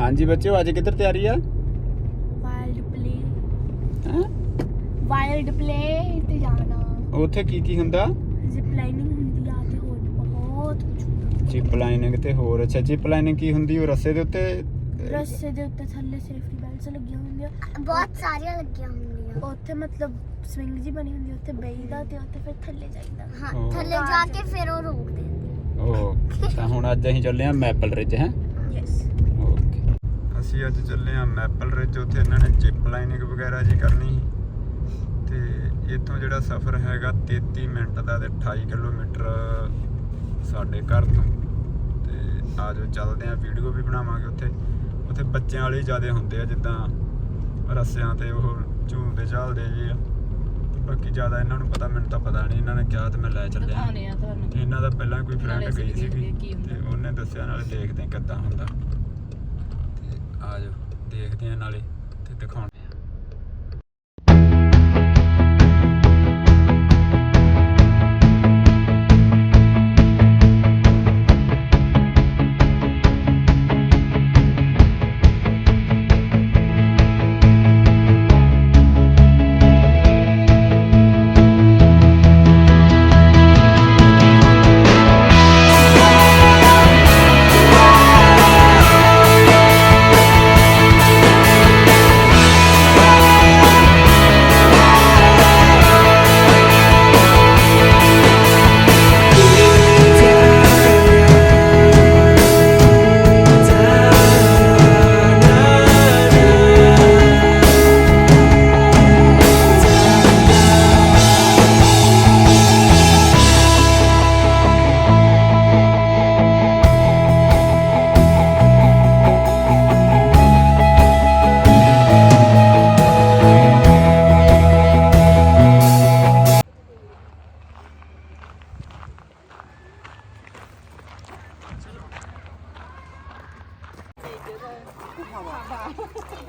ਹਾਂਜੀ ਬੱਚਿਓ ਅੱਜ ਕਿੱਧਰ ਤਿਆਰੀ ਆ? ਵਾਈਲਡ ਪਲੇ ਹੈਂ? ਵਾਈਲਡ ਪਲੇ ਤੇ ਜਾਣਾ। ਉੱਥੇ ਕੀ ਕੀ ਹੁੰਦਾ? ਜ਼ਿਪ ਲਾਈਨਿੰਗ ਹੁੰਦੀ ਆ ਤੇ ਹੋਰ ਬਹੁਤ ਕੁਝ ਹੁੰਦਾ। ਜਿਪ ਲਾਈਨਿੰਗ ਤੇ ਹੋਰ ਅੱਛਾ ਜਿਪ ਲਾਈਨਿੰਗ ਕੀ ਹੁੰਦੀ ਉਹ ਰੱਸੇ ਦੇ ਉੱਤੇ? ਰਸਤੇ ਦੇ ਉੱਤੇ ਥੱਲੇ ਸੇਫਟੀ ਬੈਲਟਸ ਲੱਗੀਆਂ ਹੁੰਦੀਆਂ। ਬਹੁਤ ਸਾਰੀਆਂ ਲੱਗੀਆਂ ਹੁੰਦੀਆਂ। ਉੱਥੇ ਮਤਲਬ ਸਵਿੰਗ ਜੀ ਬਣੀ ਹੁੰਦੀ ਉੱਥੇ ਬਈਦਾ ਤੇ ਉੱਥੇ ਫਿਰ ਥੱਲੇ ਜਾਈਦਾ। ਹਾਂ ਉਹ। ਥੱਲੇ ਜਾ ਕੇ ਫਿਰ ਉਹ ਰੋਕ ਦਿੰਦੀ ਉਹ ਤਾਂ ਹੁਣ ਅੱਜ ਅਸੀਂ ਚੱਲੇ ਆ ਮੈਪਲ ਰਿਜ ਹੈ? ਯੈਸ ਅਸੀਂ ਅੱਜ ਚੱਲੇ ਆ ਮੈਪਲ ਰਿਜ ਉੱਥੇ ਇਹਨਾਂ ਨੇ ਜਿਪ ਲਾਈਨਿੰਗ ਵਗੈਰਾ ਜੀ ਕਰਨੀ ਤੇ ਇੱਥੋਂ ਜਿਹੜਾ ਸਫ਼ਰ ਹੈਗਾ 33 ਮਿੰਟ ਦਾ ਤੇ 28 ਕਿਲੋਮੀਟਰ ਸਾਡੇ ਘਰ ਤੋਂ। ਤੇ ਆਜੋ ਚੱਲਦੇ ਆ ਵੀਡੀਓ ਵੀ ਬਣਾਵਾਂਗੇ ਉੱਥੇ। ਉੱਥੇ ਬੱਚਿਆਂ ਵਾਲੇ ਜ਼ਿਆਦਾ ਹੁੰਦੇ ਆ ਜਿੱਦਾਂ ਰਸਿਆਂ ਤੇ ਉਹ ਝੂਲਦੇ ਝਾਲਦੇ ਜੀ ਆ। ਬਾਕੀ ਜ਼ਿਆਦਾ ਇਹਨਾਂ ਨੂੰ ਪਤਾ ਮੈਨੂੰ ਤਾਂ ਪਤਾ ਨਹੀਂ ਇਹਨਾਂ ਨੇ ਕਿਹਾ ਤੇ ਮੈਂ ਲੈ ਚੱਲਿਆ। ਤੇ ਇਹਨਾਂ ਦਾ ਪਹਿਲਾਂ ਕੋਈ ਫਰੈਂਡ ਗਈ ਸੀਗੀ। ਤੇ ਉਹਨੇ ਦੱਸਿਆ ਨਾਲੇ ਦੇਖਦੇ ਕਿੱਦਾਂ ਹੁੰਦਾ। ਤੇ ਆ ਦੇਖਦੇ ਹਾਂ ਨਾਲੇ ਤੇ ਦਿਖਾਉਂਦੇ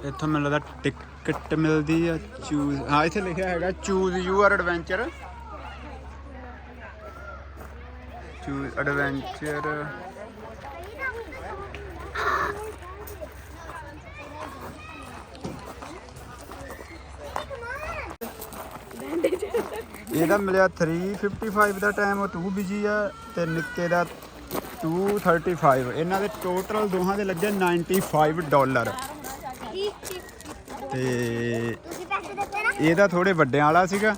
ਇੱਥੋਂ ਮੈਨੂੰ ਲੱਗਦਾ ਟਿਕਟ ਮਿਲਦੀ ਆ ਚੂਜ਼ ਹਾਂ, ਇੱਥੇ ਲਿਖਿਆ ਹੈਗਾ choose your adventure choose adventure ਇਹਦਾ ਮਿਲਿਆ 355 ਦਾ ਟਾਈਮ ਉਹ 2 ਬਿਜ਼ੀ ਆ, ਤੇ ਨਿੱਕੇ ਦਾ 235 ਇਹਨਾਂ ਦੇ ਟੋਟਲ ਦੋਹਾਂ ਦੇ ਲੱਗੇ 95 ਡਾਲਰ ਤੇ ਇਹਦਾ ਥੋੜੇ ਵੱਡਿਆਂ ਵਾਲਾ ਸੀਗਾ।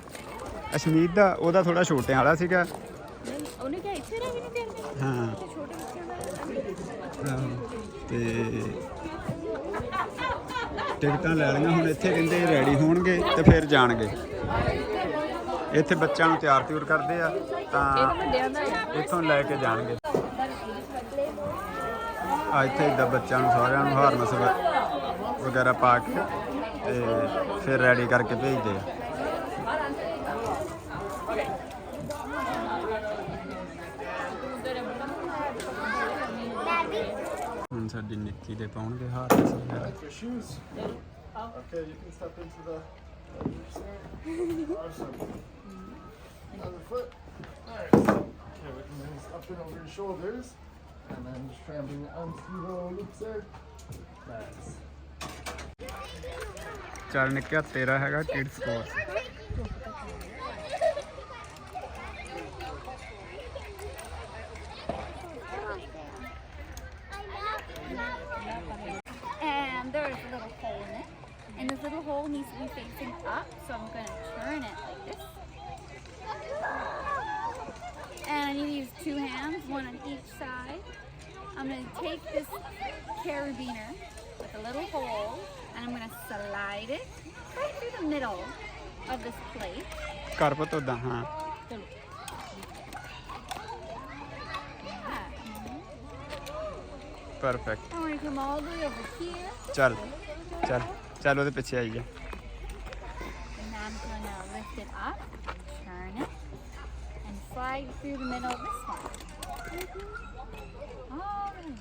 ਅਸ਼ਮੀਤ ਦਾ ਉਹਦਾ ਥੋੜਾ ਛੋਟਿਆਂ ਵਾਲਾ ਸੀਗਾ। ਉਹਨੇ ਕਿਹਾ ਇੱਥੇ ਰਹਿ ਵੀ ਨਹੀਂ ਦੇਣੇ? ਹਾਂ। ਤੇ ਟਿਕਟਾਂ ਲੈ ਲਈਆਂ। ਹੁਣ ਇੱਥੇ ਕਹਿੰਦੇ ਰੈਡੀ ਹੋਣਗੇ ਤੇ ਫਿਰ ਜਾਣਗੇ। ਇੱਥੇ ਬੱਚਿਆਂ ਨੂੰ ਤਿਆਰ ਤਿਉਰ ਕਰਦੇ ਆ ਤਾਂ ਇੱਥੋਂ ਲੈ ਕੇ ਜਾਣਗੇ। ਇੱਥੇ ਇਦਾਂ ਬੱਚਿਆਂ ਨੂੰ ਸਾਰਿਆਂ ਨੂੰ ਹਾਰਨਸ ਵ- ਵਗੈਰਾ ਪਾ ਕੇ ਤੇ ਫਿਰ ਰੈਡੀ ਕਰਕੇ ਭੇਜਦੇ ਆ ਮੈਂ ਵੀ ਹੁਣ ਸਾਡੀ ਨਿੱਕੀ ਦੇ ਪਾਉਣਗੇ ਹਾਰਨਸ ਵਗੈਰਾ your shoes. Okay, you can step into the. Awesome. Another foot. Nice. Okay, we can just up and over your shoulders, and then just try and bring it onto the loops there. Nice. ਚੱਲ ਨਿੱਕਿਆ ਤੇਰਾ ਹੈਗਾ kids course and there's a little hole in it. And this little hole needs to be facing up, so I'm going to turn it I need to use two hands, one on each side. I'm going to take this carabiner with a little hole, and I'm going to slide it right through the middle of this plate. ਕਰ ਪੁੱਤ ਉਦਾਂ ਹਾਂ Ah. Perfect I'm going to come all the way over here. ਚੱਲ ਚੱਲ ਚੱਲ ਉਹਦੇ ਪਿੱਛੇ ਆਈ ਜਾ And I'm going to lift it up, turn it, and slide through the middle of this one. Mm -hmm.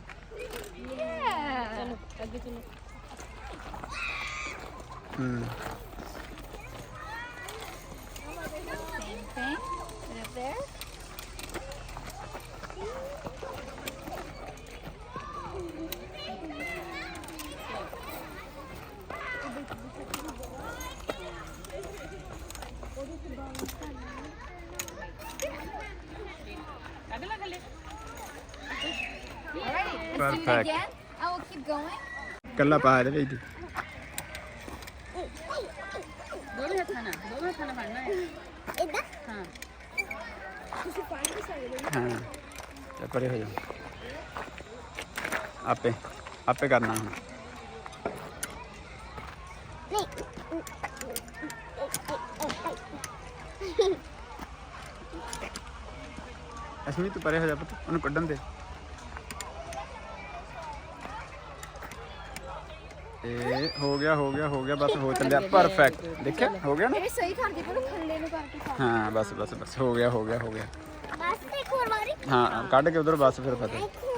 Yeah. Mm. Thank you. Perfect. Again. I will keep going. ਕੱਲਾ ਪਾ ਦੇ ਵਿੱਚ ਦੋਵੇਂ ਹੱਥਾਂ ਨਾਲ ਦੋਵੇਂ ਹੱਥਾਂ ਨਾਲ ਫੜਨਾ ਹੈ ਇਦਾਂ ਹਾਂ ਹਾਂ ਤੇ ਪਰੇ ਹੋ ਜਾ ਆਪੇ ਆਪੇ ਕਰਨਾ ਹੁਣ ਅਸ਼ਮੀ ਤੂੰ ਪਰੇ ਹੋ ਜਾ ਪੁੱਤ ਉਹਨੂੰ ਕੱਢਣ ਦੇ ਇਹ ਹੋ ਗਿਆ ਹੋ ਗਿਆ ਹੋ ਗਿਆ ਬਸ ਹੋ ਚੱਲਿਆ ਪਰਫੈਕਟ ਦੇਖਿਆ ਹੋ ਗਿਆ ਨਾ ਇਹ ਸਹੀ ਕਰਦੇ ਪਰ ਥੱਲੇ ਨੂੰ ਕਰਕੇ ਖਾ ਹਾਂ ਬਸ ਬਸ ਬਸ ਹੋ ਗਿਆ ਹੋ ਗਿਆ ਹੋ ਗਿਆ ਬਸ ਇੱਕ ਹੋਰ ਵਾਰੀ ਹਾਂ ਕੱਢ ਕੇ ਉਧਰ ਬਸ ਫਿਰ ਪਤਾ ਇੱਕ ਹੋਰ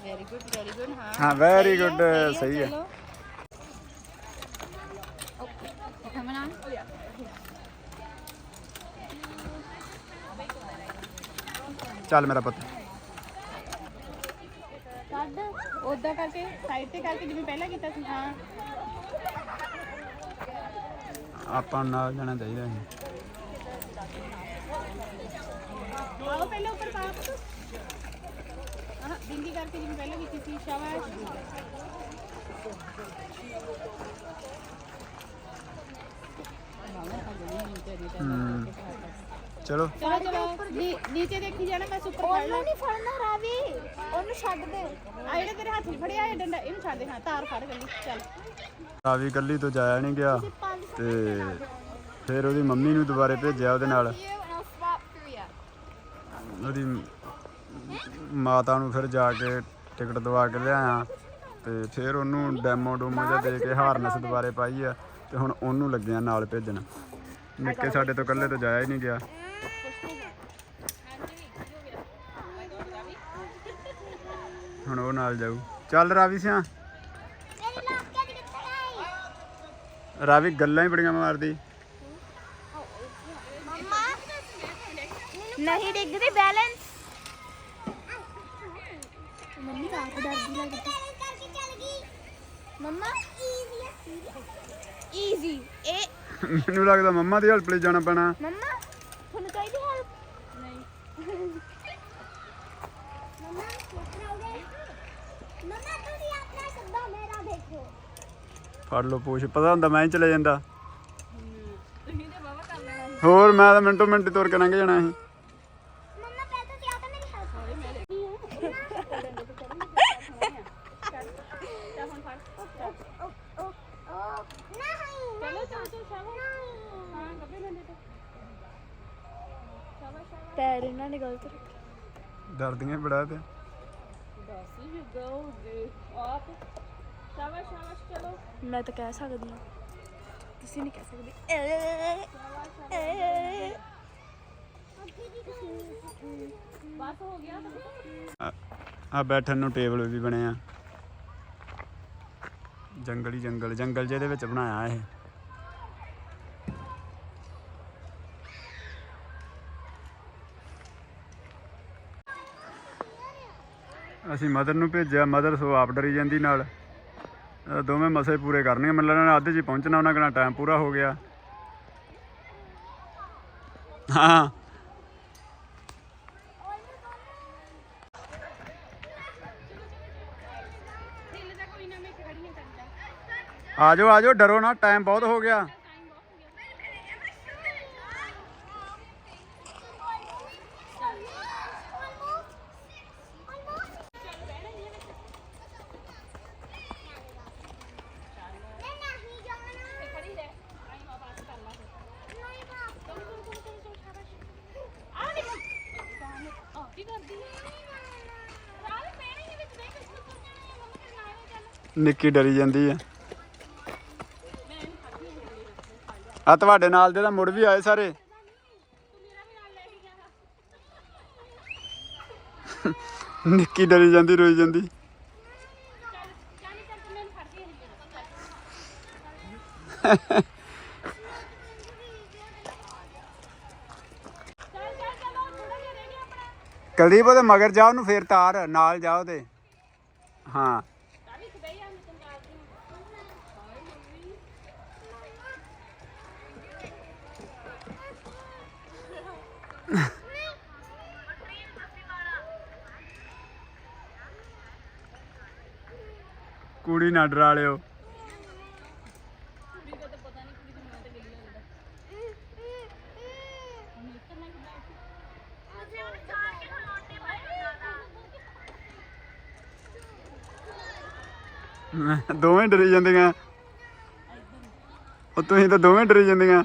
ਵੈਰੀ ਗੁੱਡ ਵੈਰੀ ਗੁੱਡ ਹਾਂ ਹਾਂ ਵੈਰੀ ਸਹੀ ਗੁੱਡ ਹੈ, ਸਹੀ ਹੈ ਚਲੋ। You coming on? ਚੱਲ ਮੇਰਾ ਪੁੱਤ ਕੱਢ ਉਦਾਂ ਕਰਕੇ ਸਾਈਡ ਤੇ ਕਰਕੇ ਜਿਵੇਂ ਪਹਿਲਾਂ ਕੀਤਾ ਸੀ ਹਾਂ ਆਪਾਂ ਨੂੰ ਨਾਲ ਜਾਣਾ ਚਾਹੀਦਾ ਹੈ ਆਓ ਪਹਿਲਾਂ ਉੱਪਰ ਪਾ ਪੁੱਤ ਆਹ ਬਿੰਦੀ ਕਰਕੇ ਜਿਵੇਂ ਪਹਿਲਾਂ ਕੀਤੀ ਸੀ ਸ਼ਾਬਾਸ਼ ਹੂੰ ਚਲੋ। ਚਲੋ ਚਲੋ। ਨੀ- ਨੀਚੇ ਦੇਖੀ ਜਾਣਾ ਮੈਂ ਉੱਪਰ ਫੜ ਲਾਂ। ਨਹੀਂ ਫੜਨਾ ਰਾਵੀ ਉਹਨੂੰ ਛੱਡ ਦੇ। ਆ ਜਿਹੜੇ ਤੇਰੇ ਹੱਥ 'ਚ ਫੜਿਆ ਇਹ ਡੰਡਾ ਇਹਨੂੰ ਛੱਡ ਦੇ। ਹਾਂ ਤਾਰ ਫੜ ਗੱਲੀ ਚੱਲ। ਰਾਵੀ ਕੱਲੀ ਤੋਂ ਜਾਇਆ ਨਹੀਂ ਗਿਆ ਤੇ ਫਿਰ ਉਹਦੀ ਮੰਮੀ ਨੂੰ ਦੁਬਾਰੇ ਭੇਜਿਆ ਉਹਦੇ ਨਾਲ। You and I'll swap through ya. ਉਹਦੀ ਮਾਤਾ ਨੂੰ ਫਿਰ ਜਾ ਕੇ ਟਿਕਟ ਦਵਾ ਕੇ ਲਿਆਇਆ। ਤੇ ਫਿਰ ਉਹਨੂੰ ਡੈਮੋ ਡੂਮੋ ਜਿਹਾ ਦੇ ਕੇ ਹਾਰਨੈਸ ਦੁਬਾਰੇ ਪਾਈ ਆ ਤੇ ਹੁਣ ਉਹਨੂੰ ਲੱਗਿਆ ਨਾਲ ਭੇਜਣ। ਨਿੱਕੇ ਸਾਡੇ ਤੋਂ ਇਕੱਲੇ ਤੋਂ ਜਾਇਆ ਹੀ ਨਹੀਂ ਗਿਆ। ਉਹ ਨਾਲ ਜਾਊ। ਚੱਲ ਰਾਵੀ ਸਿਆ। ਰਾਵੀ ਗੱਲਾਂ ਹੀ ਬੜੀਆਂ ਮਾਰਦੀ। ਨਹੀਂ ਡਿੱਗਦੀ ਬੈਲੈਂਸ। ਮੰਮੀ ਆਪ ਡਰਦੀ ਲੱਗਦੀ। ਮੰਮਾ ਈਜ਼ੀ। ਈਜ਼ੀ ਇਹ ਮੈਨੂੰ ਲੱਗਦਾ ਮੰਮਾ ਦੀ ਹੈਲਪ ਲਈ ਜਾਣਾ ਪੈਣਾ। ਮੰਮਾ ਫੜ ਲਓ ਪੂਛ। ਪਤਾ ਹੁੰਦਾ ਮੈਂ ਹੀ ਚਲੇ ਜਾਂਦਾ। ਹੋਰ ਮੈਂ ਤਾਂ ਮਿੰਟੋ ਮਿੰਟ ਹੀ ਤੁਰ ਕੇ ਲੰਘ ਜਾਣਾ ਸੀ। ਮੰਮਾ ਆ। ਤਾਂ। ਮੇਰੀ ਹੈਲਪ ਪੈਰ ਇਹਨਾਂ ਨੇ ਗਲਤ ਰੱਖੇ। ਡਰਦੀਆਂ ਬੜਾ ਤੇ। ਦੱਸ ਯੂ ਗੋ ਦੇ ਆਪ। ਸ਼ਾਬਾਸ਼ ਸ਼ਾਬਾਸ਼ ਚਲੋ। ਮੈਂ ਤਾਂ ਕਹਿ ਸਕਦੀ ਹਾਂ। ਤੁਸੀਂ ਨਹੀਂ ਕਹਿ ਸਕਦੇ। ਬਸ ਹੋ ਗਿਆ ਤਾਂ। ਆ ਬੈਠਣ ਨੂੰ ਟੇਬਲ ਵੀ ਬਣੇ ਆ। ਜੰਗਲ ਹੀ ਜੰਗਲ ਜੰਗਲ ਜਿਹਦੇ ਵਿੱਚ ਬਣਾਇਆ ਇਹ। ਅਸੀਂ ਮਦਰ ਨੂੰ ਭੇਜਿਆ ਮਦਰ ਸੋ ਆਪ ਡਰੀ ਜਾਂਦੀ ਨਾਲ। ਦੋਵੇਂ ਮਸੇ ਪੂਰੇ ਕਰਨੇ ਮਤਲਬ ਇਹਨਾਂ ਨੇ ਅੱਧ 'ਚ ਹੀ ਪਹੁੰਚਣਾ, ਉਹਨਾਂ ਕਹਣਾ ਟਾਈਮ ਪੂਰਾ ਹੋ ਗਿਆ। ਹਾਂ। ਢਿੱਲ ਦਾ ਕੋਈ ਨਾ ਮੈਂ ਖੜੀਆਂ ਕਰਦਾ ਆਜੋ ਆਜੋ ਡਰੋ ਨਾ ਟਾਈਮ ਬਹੁਤ ਹੋ ਗਿਆ ਨਹੀਂ ਜਾਣਾ ਖੜੀ ਰਹਿ ਆਈ ਮਾ ਬਾਤ ਕਰ ਲਾ ਨਹੀਂ ਬਾਪ ਚਲੋ ਚਲੋ ਚਲੋ ਚਲੋ ਸ਼ਾਬਾਸ਼ ਆ ਨਹੀਂ ਆ ਕੀ ਕਰਦੀ ਹੈ ਰਾਲ ਪੈਣੇ ਦੇ ਵਿੱਚ ਦੇਖ ਕੁਝ ਕੁਝ ਮੰਮਾ ਤੇ ਨਾ ਚੱਲ ਨਿੱਕੀ ਡਰੀ ਜਾਂਦੀ ਆ। ਆ ਤੁਹਾਡੇ ਨਾਲ ਦੇ ਤਾਂ ਮੁੜ ਵੀ ਆਏ ਸਾਰੇ। ਨਿੱਕੀ ਡਰੀ ਜਾਂਦੀ, ਰੋਈ ਜਾਂਦੀ। ਕੁਲਦੀਪ ਉਹਦੇ ਮਗਰ ਜਾ, ਉਹਨੂੰ ਫੇਰ ਤਾਰ, ਨਾਲ ਜਾ ਉਹਦੇ। ਹਾਂ ਤਾਂ ਵੀ ਖਬਈ ਆ ਮੈਂ ਤੈਨੂੰ ਦੱਸਦੀ ਕੁੜੀ ਨਾ ਡਰਾ ਲਿਓ। ਦੋਵੇਂ ਡਰੀ ਜਾਂਦੀਆਂ। ਉਹ ਤੁਸੀਂ ਤਾਂ ਦੋਵੇਂ ਡਰੀ ਜਾਂਦੀਆਂ।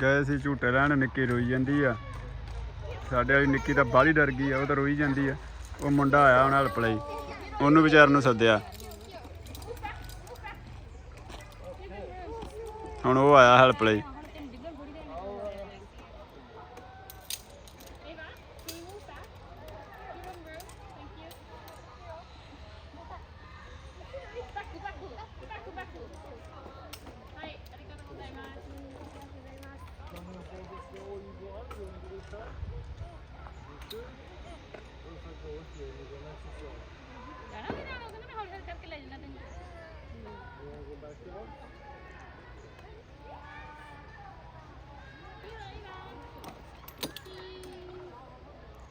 ਗਏ ਸੀ ਝੂਟੇ ਲੈਣ, ਨਿੱਕੀ ਰੋਈ ਜਾਂਦੀ ਆ। ਸਾਡੇ ਵਾਲੀ ਨਿੱਕੀ ਤਾਂ ਬਾਹਲੀ ਡਰ ਗਈ ਆ, ਉਹ ਤਾਂ ਰੋਈ ਜਾਂਦੀ ਆ। ਉਹ ਮੁੰਡਾ ਆਇਆ ਉਹਨਾਂ ਹੈਲਪ ਲਈ। ਉਹਨੂੰ ਵਿਚਾਰ ਨੂੰ ਸੱਦਿਆ। ਹੁਣ ਉਹ ਆਇਆ ਹੈਲਪ ਲਈ ਜਾਣਾ ਵੀ ਜਾਣਾ ਉਹਦੇ ਮੈਂ ਹੌਲੀ ਹੌਲੀ ਕਰਕੇ ਲੈ ਜਾਣਾ ਤੈਨੂੰ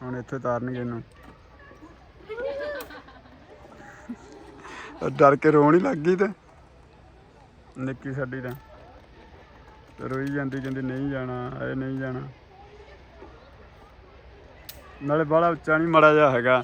ਹੁਣ ਇੱਥੇ ਤਾਰਨਗੇ ਇਹਨੂੰ। ਡਰ ਕੇ ਰੋਣ ਹੀ ਲੱਗ ਗਈ ਤੇ। ਨਿੱਕੀ ਸਾਡੀ ਤਾਂ। ਤੇ ਰੋਈ ਜਾਂਦੀ, ਕਹਿੰਦੀ ਨਹੀਂ ਜਾਣਾ ਇਹ ਨਹੀਂ ਜਾਣਾ। ਨਾਲੇ ਬਾਹਲਾ ਉੱਚਾ ਨਹੀਂ, ਮੜਾ ਜਾ ਹੈਗਾ।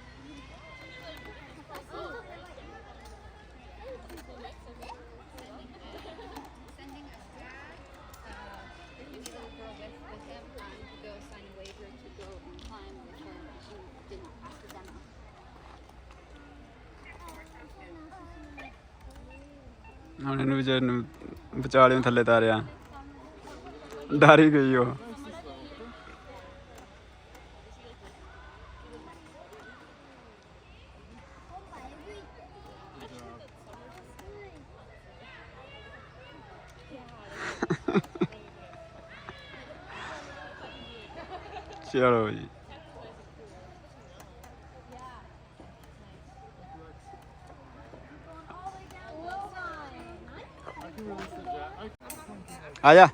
ਹੁਣ ਇਹਨੂੰ ਵਿਚਾਰੇ ਨੂੰ ਵਿਚਾਲਿਓਂ ਥੱਲੇ ਤਾਰਿਆ। ਡਰ ਹੀ ਗਈ ਉਹ ਚਲੋ ਜੀ ਆ ਜਾ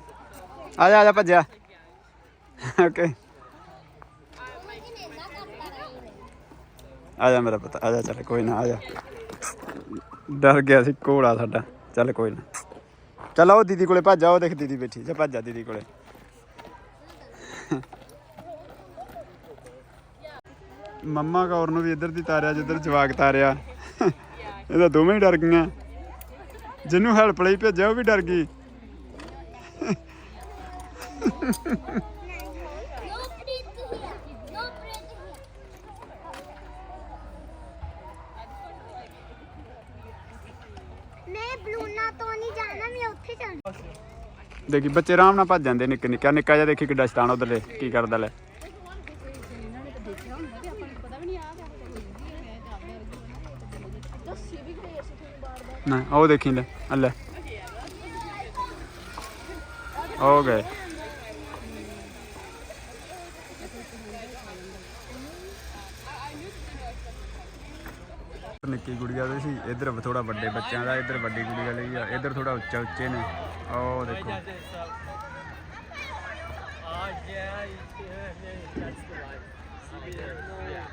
ਆ ਜਾ ਆ ਜਾ ਭੱਜਿਆ। ਓਕੇ ਆ ਜਾ ਮੇਰਾ ਪਤਾ ਆ ਜਾ ਚੱਲ ਕੋਈ ਨਾ ਆ ਜਾ ਡਰ ਗਿਆ ਸੀ ਘੋੜਾ ਸਾਡਾ। ਚੱਲ ਕੋਈ ਨਾ। ਚੱਲ ਉਹ ਦੀਦੀ ਕੋਲੇ ਭੱਜ ਜਾ ਉਹ ਦੇਖ ਦੀਦੀ ਬੈਠੀ ਜਾ, ਭੱਜ ਜਾ ਦੀਦੀ ਕੋਲੇ। ਮੰਮਾ ਕੌਰ ਨੂੰ ਵੀ ਇੱਧਰ ਦੀ ਤਾਰਿਆ, ਜਿੱਧਰ ਜਵਾਕ ਤਾਰਿਆ। ਇਹ ਤਾਂ ਦੋਵੇਂ ਹੀ ਡਰ ਗਈਆਂ। ਜਿਹਨੂੰ ਹੈਲਪ ਲਈ ਭੇਜਿਆ, ਉਹ ਵੀ ਡਰ ਗਈ। No breathe here. No breathe here. ਮੈਂ ਬਲੂਨਾ ਤੋਂ ਨਹੀਂ ਜਾਣਾ ਮੈਂ ਉੱਥੇ ਜਾਣਾ ਦੇਖੀ ਬੱਚੇ ਆਰਾਮ ਨਾਲ ਭੱਜ ਜਾਂਦੇ ਨਿੱਕੇ ਨਿੱਕਾ ਨਿੱਕਾ ਜਿਹਾ ਦੇਖੀ ਕਿੱਡਾ ਸ਼ਤਾਨ ਉਧਰਲੇ, ਕੀ ਕਰਦਾ ਲੈ ਨਾ, ਉਹ ਦੇਖੀ ਲੈ ਆ ਹੋ ਗਏ ਨਿੱਕੀ ਗੁੜੀਆ ਦੇ ਸੀ ਇੱਧਰ ਥੋੜਾ ਵੱਡੇ ਬੱਚਿਆਂ ਦਾ ਇੱਧਰ ਵੱਡੀ ਗੁੜੀਆ ਲਈ ਆ ਇੱਧਰ ਥੋੜਾ ਉੱਚਾ ਉੱਚੇ ਨੇ ਉਹ ਦੇਖੋ Uh, yeah, yeah, yeah, that's the life. I'll be there. Yeah.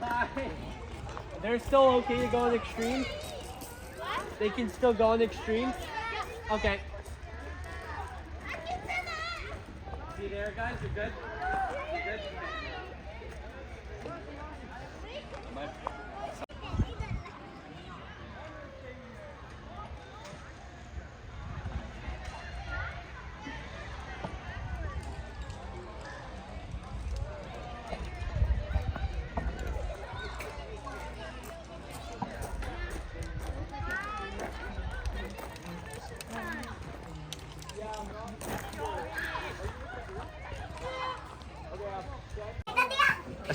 Bye. They're still okay to go on extreme? They can still go on extreme? Okay. See there, guys? You're good?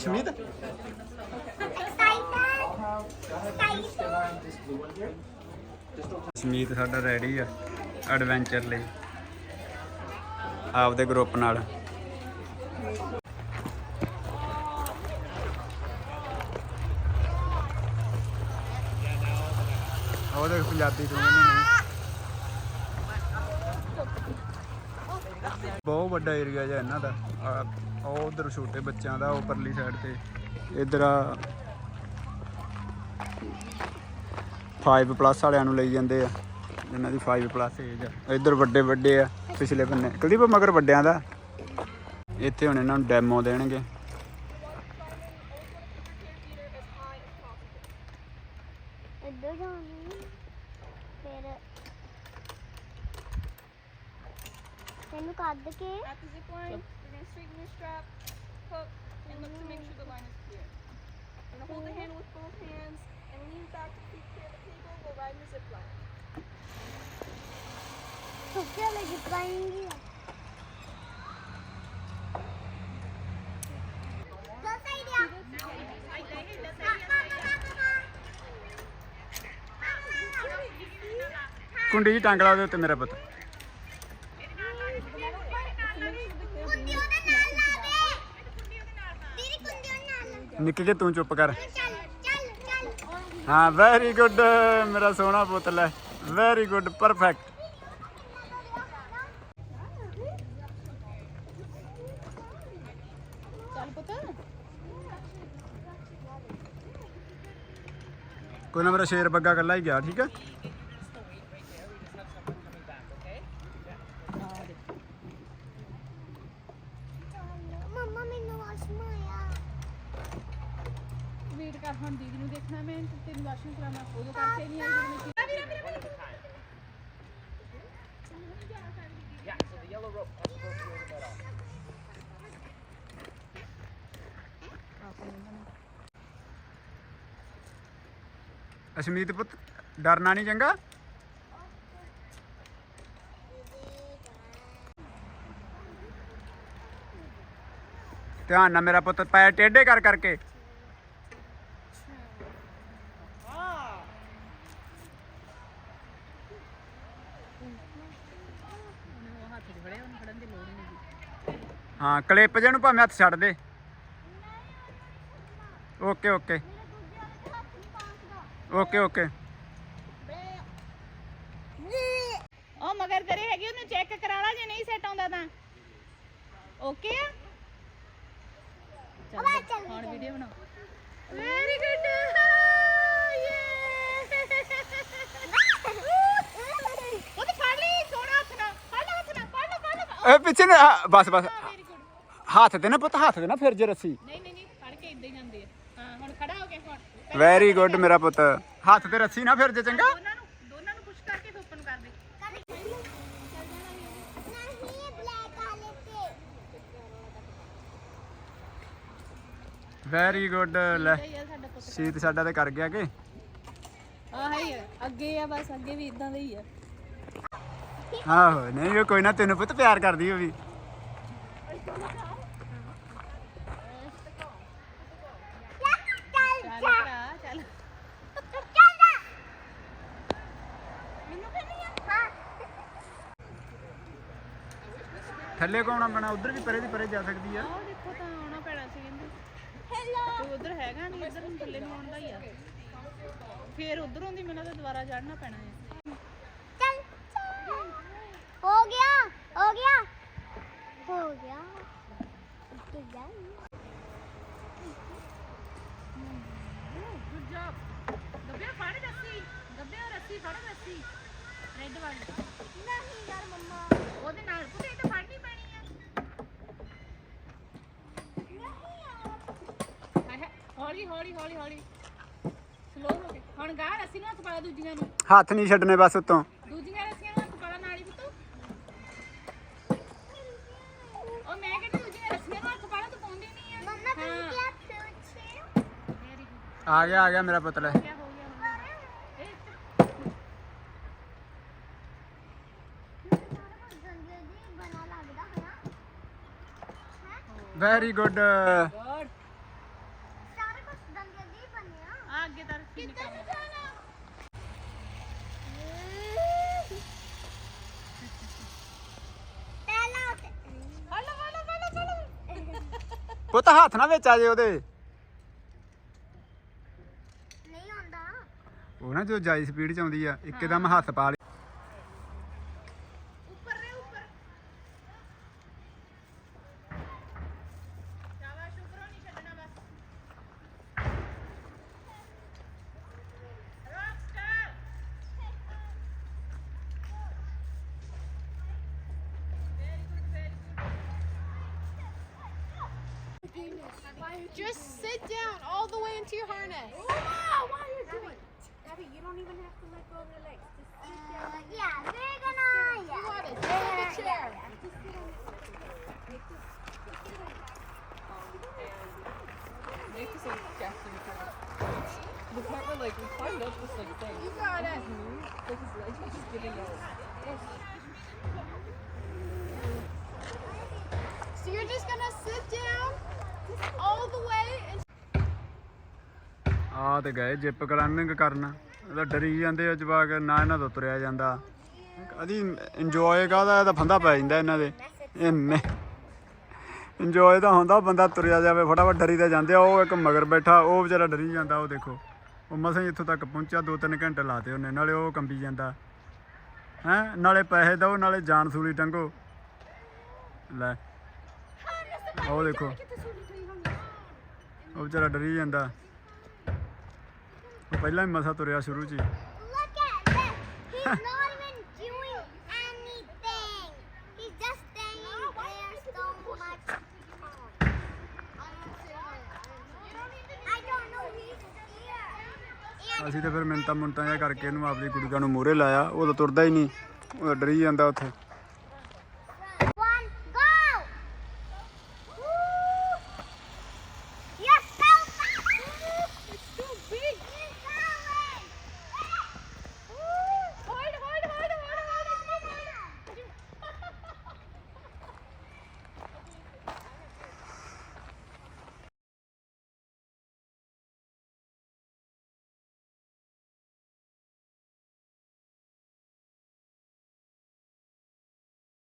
Ashmeet Ashmeet ਸਾਡਾ ready ਆ adventure ਲਈ। ਆਪਦੇ group ਨਾਲ। ਉਹਦੇ ਪੰਜਾਬੀ ਤੋਂ ਬਹੁਤ ਵੱਡਾ area ਜਿਹਾ ਇਹਨਾਂ ਦਾ। ਉਹ ਉਧਰ ਛੋਟੇ ਬੱਚਿਆਂ ਦਾ, ਉਹ ਪਰਲੀ ਸਾਈਡ ਤੇ। ਇਧਰ ਆ 5 ਪਲੱਸ ਵਾਲਿਆਂ ਨੂੰ ਲਈ ਜਾਂਦੇ ਆ। ਇਹਨਾਂ ਦੀ 5 ਪਲੱਸ ਏਜ ਆ। ਇਧਰ ਵੱਡੇ ਵੱਡੇ ਆ, ਪਿਛਲੇ ਬੰਨੇ। ਕੁਲਦੀਪ, ਮਗਰ ਵੱਡਿਆਂ ਦਾ। ਇੱਥੇ ਹੁਣ ਇਹਨਾਂ ਨੂੰ ਡੈਮੋ ਦੇਣਗੇ ਇੱਧਰ ਜਾਣੀ ਫਿਰ ਤੈਨੂੰ ਕੱਢ ਕੇ At the zip line, you're gonna straighten your strap, hook, and look to make sure the line is clear. You're gonna hold the handle with both hands and lean back to keep clear of the table while riding the zip line. ਦੋ ਕੁੰਡੀ ਜੀ ਟੰਗ ਲਾ ਉਹਦੇ ਉੱਤੇ ਮੇਰਾ ਪੁੱਤ ਕੁੰਡੀ ਉਹਦੇ ਨਾਲ ਲਾ ਦੇ ਤੇਰੀ ਕੁੰਡੀ ਉਹਦੇ ਨਾਲ ਲਾ ਨਿੱਕ ਕੇ ਤੂੰ ਚੁੱਪ ਕਰ ਚੱਲ ਚੱਲ ਚੱਲ ਹਾਂ ਵੈਰੀ ਗੁੱਡ ਮੇਰਾ ਸੋਹਣਾ ਪੁੱਤ ਲੈ ਵੈਰੀ ਗੁੱਡ ਪਰਫੈਕਟ ਚੱਲ ਪੁੱਤ ਕੋਈ ਨਾ ਮੇਰਾ ਸ਼ੇਰ ਬੱਗਾ ਕੱਲਾ ਹੀ ਗਿਆ ਠੀਕ ਹੈ ਮੰਮਾ ਮੈਨੂੰ ਵਾਸ਼ਰੂਮ ਆਇਆ ਵੇਟ ਕਰ ਹੁਣ ਦੀਦੀ ਨੂੰ ਦੇਖਣਾ ਮੈਂ ਤੇ ਤੈਨੂੰ ਵਾਸ਼ਿੰਗ ਕਰਾਉਣਾ ਉਦੋਂ ਕਰਕੇ ਨਹੀਂ ਆਈ ਜਦੋਂ ਮੈਂ Yeah, so the yellow rope has to go through the middle. Ashmeet ਪੁੱਤ, ਡਰਨਾ ਨਹੀਂ ਚੰਗਾ। ਧਿਆਨ ਨਾਲ ਮੇਰਾ ਪੁੱਤ, ਪੈਰ ਟੇਢੇ ਕਰ ਕਰਕੇ। ਹਾਂ, ਕਲਿੱਪ ਜਿਹਨੂੰ ਭਾਵੇਂ ਹੱਥ ਛੱਡ ਦੇ। Okay okay. ਓਕੇ ਓਕੇ ਉਹ ਮਗਰ ਤੇਰੇ ਹੈਗੀ ਉਹਨੂੰ ਚੈੱਕ ਕਰਾ ਲਾ ਜੇ ਨਹੀਂ ਸੈੱਟ ਆਉਂਦਾ ਤਾਂ। ਓਕੇ ਆ? ਚੱਲ ਹੁਣ ਵੀਡੀਓ ਬਣਾ ਵੈਰੀ ਗੁੱਡ ਇਹ ਪਿੱਛੇ ਨੇ ਬਸ ਬਸ। ਹੱਥ ਤੇ ਨਾ ਪੁੱਤ ਹੱਥ ਤੇ ਨਾ ਫਿਰ ਜੇ ਰੱਸੀ। ਨਹੀਂ ਨਹੀਂ ਨਹੀਂ ਫੜ ਕੇ ਇਦਾਂ ਹੀ ਜਾਂਦੇ ਆ। ਹਾਂ ਹੁਣ ਖੜਾ ਹੋ ਕੇ ਫੜ। ਵੈਰੀ ਗੁੱਡ ਮੇਰਾ ਪੁੱਤ। ਹੱਥ ਤੇ ਰੱਸੀ ਨਾ ਫਿਰ ਜੇ ਚੰਗਾ। ਦੋਨਾਂ ਨੂੰ ਦੋਨਾਂ ਨੂੰ ਪੁਸ਼ ਕਰਕੇ ਓਪਨ ਕਰ ਦੇ। ਨਹੀਂ ਬਲੈਕ ਵਾਲੇ ਤੇ ਵੈਰੀ ਗੁੱਡ ਲੈ ਸੀਤ ਸਾਡਾ ਤੇ ਕਰ ਗਿਆ ਕਿ? ਆਹ ਹੀ ਆ ਅੱਗੇ ਆ ਬਸ ਅੱਗੇ ਵੀ ਇਦਾਂ ਦਾ ਹੀ ਆ। ਆਹੋ ਨਹੀਂ ਉਹ ਕੋਈ ਨਾ ਤੈਨੂੰ ਪੁੱਤ ਪਿਆਰ ਕਰਦੀ ਉਹ ਵੀ ਚੱਲ ਭਰਾ ਚੱਲ ਥੱਲੇ ਕੋਣਾ ਪੈਣਾ ਉਧਰ ਵੀ ਪਰੇ ਦੀ ਪਰੇ ਜਾ ਸਕਦੀ ਆ। ਉਹ ਦੇਖੋ ਤਾਂ ਆਉਣਾ ਪੈਣਾ ਸੀ ਕਹਿੰਦੇ। ਹੈਲੋ ਤੇ ਉਧਰ ਹੈਗਾ ਨਹੀਂ ਇਧਰ ਨੂੰ ਥੱਲੇ ਨੂੰ ਆਉਣ ਦਾ ਹੀ ਆ। ਫੇਰ ਉਧਰੋਂ ਦੀ ਮੈਨੂੰ ਤਾਂ ਦੁਬਾਰਾ ਚੜਨਾ ਪੈਣਾ ਹੈ। ਚੱਲ ਹੋ ਗਿਆ ਹੋ ਗਿਆ। ਹੋ ਗਿਆ। ਉੱਤੇ ਜਾ। ਗੁੱਡ ਜੌਬ ਦੱਬਿਆ ਫੜ ਰੱਸੀ ਦੱਬਿਆ ਰੱਸੀ ਫੜ ਰੱਸੀ। ਹੱਥ ਪਾ ਦੂਜੀਆਂ ਨਹੀਂ ਛੱਡਨੇ ਬਸ ਉਤੋਂ। ਦੂਜੀਆਂ ਆ। ਗਿਆ ਆ ਗਿਆ ਮੇਰਾ ਪੁੱਤਲਾ ਵੈਰੀ ਗੁੱਡ ਸਾਰਾ ਪੁੱਤ ਹੱਥ ਨਾ ਵੇਚਾ ਆ ਜੇ ਉਹਦੇ। ਨਹੀਂ ਆਉਂਦਾ। ਉਹ ਨਾ ਜੋ ਜਾਈ ਸਪੀਡ ਚ ਆਉਂਦੀ ਆ ਇੱਕਦਮ ਹੱਥ ਪਾ Just sit down all the way into your harness. Wow, why are you doing Abby, you don't even have to let go of your legs. Just sit down. Uh, yeah, we're gonna. Yeah. You want it? Sit in the chair. Make this like Jackson The part where like we climbed up this like thing. You got it. Like his legs were just giving out. So you're just gonna sit down all the way and ਆ ਤੇ ਗਏ zip climbing ਕਰਨ। ਇਹਦਾ ਡਰੀ ਜਾਂਦੇ ਆ ਜਵਾਕ, ਨਾ ਇਹਨਾਂ ਤੋਂ ਤੁਰਿਆ ਜਾਂਦਾ। ਕਦੀ ਇੰਜੋਏ ਕਾਹਦਾ, ਇਹ ਤਾਂ ਫੰਦਾ ਪੈ ਜਾਂਦਾ ਇਹਨਾਂ ਦੇ। ਇੰਨੇ। ਇੰਜੋਏ ਤਾਂ ਹੁੰਦਾ ਬੰਦਾ ਤੁਰਿਆ ਜਾਵੇ, ਫਟਾਫਟ ਡਰੀ ਤਾਂ ਜਾਂਦੇ ਆ। ਉਹ ਇੱਕ ਮਗਰ ਬੈਠਾ, ਉਹ ਵਿਚਾਰਾ ਡਰੀ ਜਾਂਦਾ, ਉਹ ਦੇਖੋ। ਉਹ ਮਸਾਂ ਹੀ ਇੱਥੋਂ ਤੱਕ ਪਹੁੰਚਿਆ ਦੋ ਤਿੰਨ ਘੰਟੇ ਲਾਤੇ ਉਹਨੇ, ਨਾਲੇ ਉਹ ਕੰਬੀ ਜਾਂਦਾ। ਹੈ? ਨਾਲੇ ਪੈਸੇ ਦਓ, ਨਾਲੇ ਜਾਨ ਸੂਲੀ ਟੰਗੋ। ਲੈ। ਉਹ ਦੇਖੋ। ਉਹ ਵਿਚਾਰਾ ਡਰੀ ਜਾਂਦਾ ਉਹ ਪਹਿਲਾਂ ਹੀ ਮਸਾ ਤੁਰਿਆ ਸ਼ੁਰੂ ਚ ਹੀ Look at this. He's not even doing anything. He's just staying there so much time. I don't know he's here. And ਅਸੀਂ ਤਾਂ ਫਿਰ ਮਿੰਤਾ ਮੁੰਤਾ ਜਿਹਾ ਕਰਕੇ ਇਹਨੂੰ ਆਪਦੀ ਗੁੜੀਆਂ ਨੂੰ ਮੂਹਰੇ ਲਾਇਆ ਉਹ ਤਾਂ ਤੁਰਦਾ ਹੀ ਨਹੀਂ ਉਹ ਤਾਂ ਡਰੀ ਜਾਂਦਾ ਉੱਥੇ